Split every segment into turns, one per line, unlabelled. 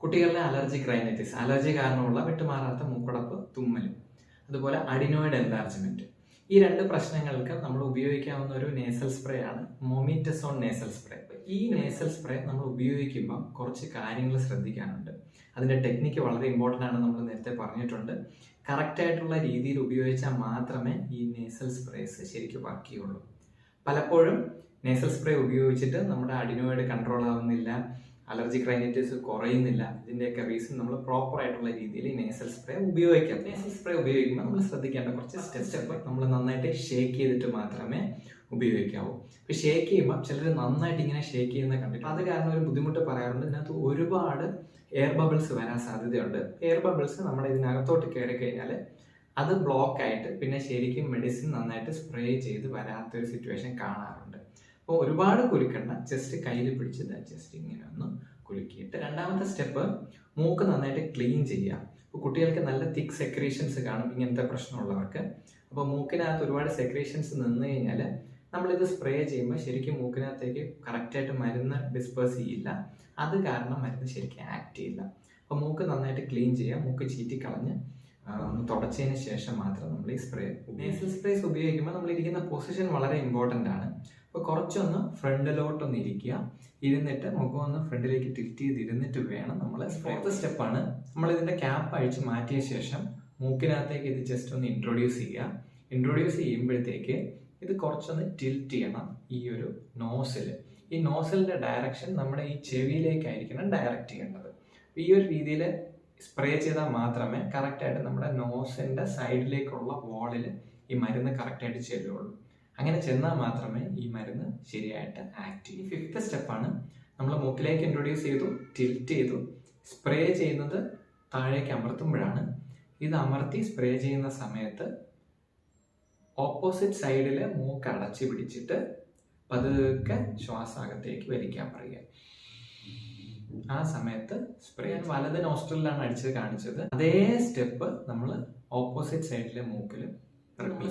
കുട്ടികളിലെ allergic rhinitis allergy കാരണമുള്ള വിട്ടുമാറാത്ത മൂക്കുടപ്പ് തുമ്മൽ അതുപോലെ അഡിനോയിഡ് എൻലാർജ്മെന്റ് ഈ രണ്ട് പ്രശ്നങ്ങൾക്ക് നമ്മൾ ഉപയോഗിക്കാവുന്ന ഒരു നേസൽ സ്പ്രേ ആണ് മൊമിറ്റസോൺ നേസൽ സ്പ്രേ ഈ നേസൽ സ്പ്രേ നമ്മൾ ഉപയോഗിക്കുമ്പോൾ കുറച്ച് കാര്യങ്ങൾ ശ്രദ്ധിക്കാനുണ്ട്. അതിന്റെ ടെക്നിക്ക് വളരെ ഇമ്പോർട്ടന്റ് ആണ് നമ്മൾ നേരത്തെ പറഞ്ഞിട്ടുണ്ട്. കറക്റ്റായിട്ടുള്ള രീതിയിൽ ഉപയോഗിച്ചാൽ മാത്രമേ ഈ നേസൽ സ്പ്രേസ് ശരിക്കും വർക്ക് ചെയ്യുള്ളൂ. പലപ്പോഴും നേസൽ സ്പ്രേ ഉപയോഗിച്ചിട്ട് നമ്മുടെ അഡിനോയിഡ് കൺട്രോൾ ആവുന്നില്ല. അലർജിക് റൈനൈറ്റിസ് കുറയുന്നില്ല. ഇതിന്റെയൊക്കെ റീസൺ നമ്മൾ പ്രോപ്പർ ആയിട്ടുള്ള രീതിയിൽ നേസൽ സ്പ്രേ ഉപയോഗിക്കാം. നേസൽ സ്പ്രേ ഉപയോഗിക്കുമ്പോൾ നമ്മൾ ശ്രദ്ധിക്കേണ്ട കുറച്ച് സ്റ്റെപ്പ് നമ്മൾ നന്നായിട്ട് ഷേക്ക് ചെയ്തിട്ട് മാത്രമേ ഉപയോഗിക്കാവൂ. ഇപ്പൊ ഷേക്ക് ചെയ്യുമ്പോൾ ചിലർ നന്നായിട്ട് ഇങ്ങനെ ഷേക്ക് ചെയ്യുന്ന കണ്ടിട്ട് അത് കാരണം ഒരു ബുദ്ധിമുട്ട് പറയാറുണ്ട്. ഇതിനകത്ത് ഒരുപാട് എയർ ബബിൾസ് വരാൻ സാധ്യതയുണ്ട്. എയർ ബബിൾസ് നമ്മൾ ഇതിനകത്തോട്ട് കയറി കഴിഞ്ഞാൽ അത് ബ്ലോക്ക് ആയിട്ട് പിന്നെ ശരിക്കും മെഡിസിൻ നന്നായിട്ട് സ്പ്രേ ചെയ്ത് വരാത്തൊരു സിറ്റുവേഷൻ കാണാറുണ്ട്. അപ്പോൾ ഒരുപാട് കുലുക്കണ്ട. ജസ്റ്റ് കയ്യിൽ പിടിച്ച് ജസ്റ്റ് ഇങ്ങനെ ഒന്ന് കുലുക്കിയിട്ട് രണ്ടാമത്തെ സ്റ്റെപ്പ് മൂക്ക് നന്നായിട്ട് ക്ലീൻ ചെയ്യുക ഇപ്പോൾ കുട്ടികൾക്ക് നല്ല തിക്ക് സെക്രീഷൻസ് കാണും ഇങ്ങനത്തെ പ്രശ്നമുള്ളവർക്ക്. അപ്പോൾ മൂക്കിനകത്ത് ഒരുപാട് സെക്രീഷൻസ് നിന്ന് കഴിഞ്ഞാൽ നമ്മളിത് സ്പ്രേ ചെയ്യുമ്പോൾ ശരിക്കും മൂക്കിനകത്തേക്ക് കറക്റ്റായിട്ട് മരുന്ന് ഡിസ്പേഴ്സ് ചെയ്യില്ല. അത് കാരണം മരുന്ന് ശരിക്കും ആക്ട് ചെയ്യില്ല. അപ്പോൾ മൂക്ക് നന്നായിട്ട് ക്ലീൻ ചെയ്യുക മൂക്ക് ചീറ്റി കളഞ്ഞ് ഒന്ന് തുടച്ചതിന് ശേഷം മാത്രം നമ്മൾ ഈ സ്പ്രേ നേസൽ സ്പ്രേസ് ഉപയോഗിക്കുമ്പോൾ നമ്മൾ ഇരിക്കുന്ന പൊസിഷൻ വളരെ ഇമ്പോർട്ടന്റ് ആണ്. അപ്പോൾ കുറച്ചൊന്ന് ഫ്രണ്ടിലോട്ടൊന്ന് ഇരിക്കുക. ഇരുന്നിട്ട് മുഖം ഒന്ന് ഫ്രണ്ടിലേക്ക് ടിൽറ്റ് ചെയ്ത് ഇരുന്നിട്ട് വേണം നമ്മൾ ഫോർത്ത് സ്റ്റെപ്പാണ് നമ്മൾ ഇതിന്റെ ക്യാപ്പ് അഴിച്ച് മാറ്റിയ ശേഷം മൂക്കിനകത്തേക്ക് ഇത് ജസ്റ്റ് ഒന്ന് ഇൻട്രൊഡ്യൂസ് ചെയ്യുക. ഇൻട്രൊഡ്യൂസ് ചെയ്യുമ്പോഴത്തേക്ക് ഇത് കുറച്ചൊന്ന് ടിൽറ്റ് ചെയ്യണം ഈ ഒരു നോസിൽ ഈ നോസലിന്റെ ഡയറക്ഷൻ നമ്മുടെ ഈ ചെവിയിലേക്കായിരിക്കണം ഡയറക്റ്റ് ചെയ്യേണ്ടത്. ഈ ഒരു രീതിയിൽ സ്പ്രേ ചെയ്താൽ മാത്രമേ കറക്റ്റായിട്ട് നമ്മുടെ നോസിന്റെ സൈഡിലേക്കുള്ള വാളിൽ ഈ മരുന്ന് കറക്റ്റായിട്ട് ചെല്ലുള്ളൂ. അങ്ങനെ ചെന്നാൽ മാത്രമേ ഈ മരുന്ന് ശരിയായിട്ട് ആക്ട് ചെയ്യൂ. ഫിഫ്ത്ത് സ്റ്റെപ്പാണ് നമ്മൾ മൂക്കിലേക്ക് ഇൻട്രൊഡ്യൂസ് ചെയ്തു ടിൽറ്റ് ചെയ്തു. സ്പ്രേ ചെയ്യുന്നത് താഴേക്ക് അമർത്തുമ്പോഴാണ്. ഇത് അമർത്തി സ്പ്രേ ചെയ്യുന്ന സമയത്ത് ഓപ്പോസിറ്റ് സൈഡിൽ മൂക്ക് അടച്ചു പിടിച്ചിട്ട് പതുക്കെ ശ്വാസം അകത്തേക്ക് വലിക്കാൻ പറയുക. ആ സമയത്ത് സ്പ്രേ വലത് നോസ്ട്രലിലാണ് അടിച്ചത് കാണിച്ചത്. അതേ സ്റ്റെപ്പ് നമ്മൾ ഓപ്പോസിറ്റ് സൈഡിലെ മൂക്കിൽ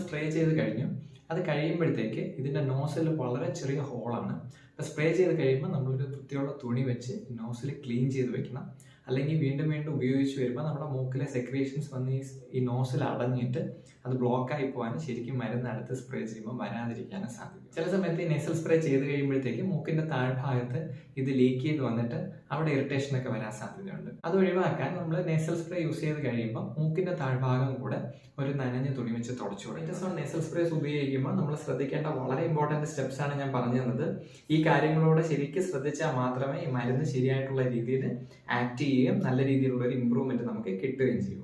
സ്പ്രേ ചെയ്ത് കഴിഞ്ഞു. അത് കഴിയുമ്പോഴത്തേക്ക് ഇതിന്റെ നോസിൽ വളരെ ചെറിയ ഹോളാണ് അപ്പോൾ സ്പ്രേ ചെയ്ത് കഴിയുമ്പോൾ നമ്മളൊരു വൃത്തിയുള്ള തുണി വെച്ച് നോസിൽ ക്ലീൻ ചെയ്ത് വെക്കണം. അല്ലെങ്കിൽ വീണ്ടും വീണ്ടും ഉപയോഗിച്ച് വരുമ്പോൾ നമ്മുടെ മൂക്കിലെ സെക്രീഷൻസ് വന്ന് ഈ നോസിൽ അടഞ്ഞിട്ട് അത് ബ്ലോക്കായി പോകാൻ ശരിക്കും മരുന്ന് അടുത്ത് സ്പ്രേ ചെയ്യുമ്പോൾ വരാതിരിക്കാനും സാധിക്കും. ചില സമയത്ത് ഈ നെസൽ സ്പ്രേ ചെയ്ത് കഴിയുമ്പോഴത്തേക്ക് മൂക്കിന്റെ താഴ്ഭാഗത്ത് ഇത് ലീക്ക് ചെയ്ത് വന്നിട്ട് അവിടെ ഇറിറ്റേഷൻ ഒക്കെ വരാൻ സാധ്യതയുണ്ട്. അത് ഒഴിവാക്കാൻ നമ്മൾ നെസൽ സ്പ്രേ യൂസ് ചെയ്ത് കഴിയുമ്പോൾ മൂക്കിന്റെ താഴ്ഭാഗം കൂടെ ഒരു നനഞ്ഞ തുണി വെച്ച് തുടച്ചു കൊടുക്കും നെസൽ സ്പ്രേസ് ഉപയോഗിക്കുമ്പോൾ നമ്മൾ ശ്രദ്ധിക്കേണ്ട വളരെ ഇമ്പോർട്ടന്റ് സ്റ്റെപ്സ് ആണ് ഞാൻ പറഞ്ഞു തന്നത്. ഈ കാര്യങ്ങളോട് ശരിക്കും ശ്രദ്ധിച്ചാൽ മാത്രമേ ഈ മരുന്ന് ശരിയായിട്ടുള്ള രീതിയിൽ ആക്ട് ചെയ്യുകയും നല്ല രീതിയിലുള്ള ഒരു ഇമ്പ്രൂവ്മെന്റ് നമുക്ക് കിട്ടുകയും ചെയ്യും.